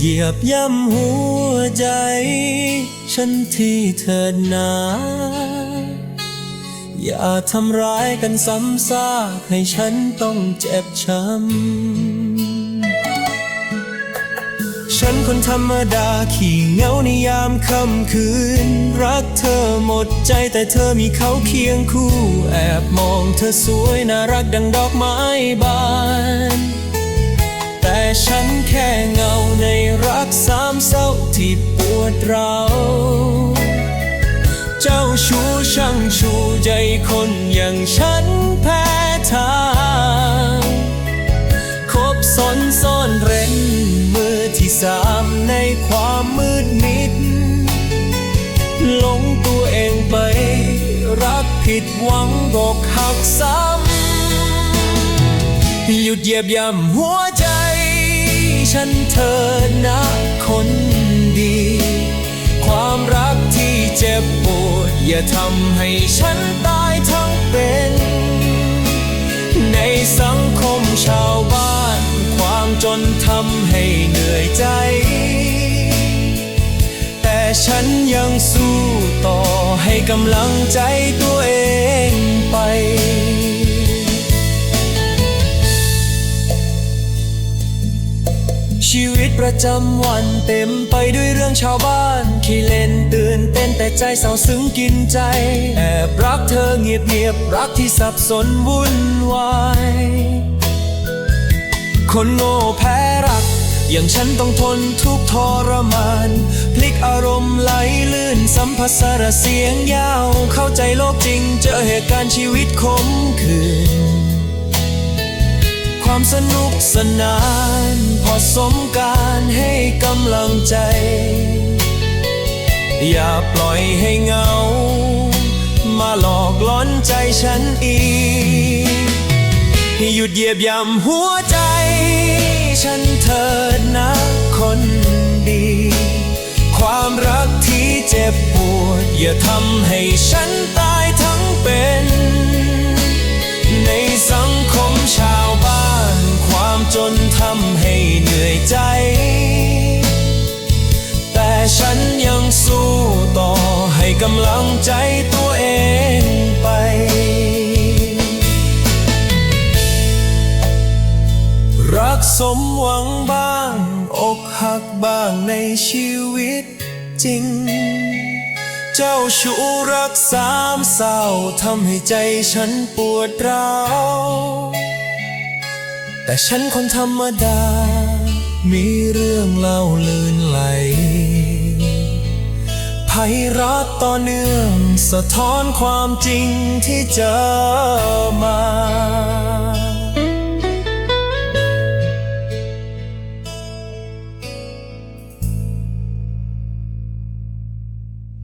หยุดเหยียบย่ำหัวใจ ฉันที่เธอหนา อย่าทำร้ายกันซ้ำซากให้ฉันต้องเจ็บช้ำ ฉันคนธรรมดาขี่เงาในยามค่ำคืน รักเธอหมดใจแต่เธอมีเขาเคียงคู่ แอบมองเธอสวยน่ารักดังดอกไม้บาน ฉันแค่เงาในรักสามเศร้าที่ปวดร้าวเจ้าชู้ช่างชูใจคนอย่างฉันแพ้ทางคบซ้อนซ่อนเร้นมือที่สามในความมืดมิดหลงตัวเองไป รักผิดหวังบอกหักซ้ำหยุดเยียบย่ำหัวใจ ฉันเธอนะคนดี ความรักที่เจ็บปวด อย่าทำให้ฉันตายทั้งเป็น ในสังคมชาวบ้าน ความจนทำให้เหนื่อยใจ แต่ฉันยังสู้ต่อให้กำลังใจตัวเอง ประจำวันเต็มไปด้วยเรื่องชาวบ้าน ขี้เล่นตื่นเต้นแต่ใจเศร้าซึ้งกินใจ แอบรักเธอเงียบเงียบรักที่สับสนวุ่นวาย คนโง่แพ้รัก อย่างฉันต้องทนทุกทรมาน พลิกอารมณ์ไหลลื่นสัมผัสสารเสียงยาว เข้าใจโลกจริงเจอเหตุการณ์ชีวิตคมคืนความสนุกสนานพอสมการำลังใจ อย่าปล่อยให้เงา มาหลอกล้อนใจฉันอีก หยุดเยียบย่ำหัวใจ ฉันเถิดนะคนดี ความรักที่เจ็บปวด อย่าทำให้ฉันตายทั้งเป็น ในสังคม ฉันยังสู้ต่อให้กำลังใจตัวเองไปรักสมหวังบ้าง อกหักบ้างในชีวิตจริง เจ้าชู้รักสามเศร้าทำให้ใจฉันปวดร้าวแต่ฉันคนธรรมดา มีเรื่องเล่าลืน ไหลไพเราะต่อเนื่อง สะท้อนความจริงที่เจอมา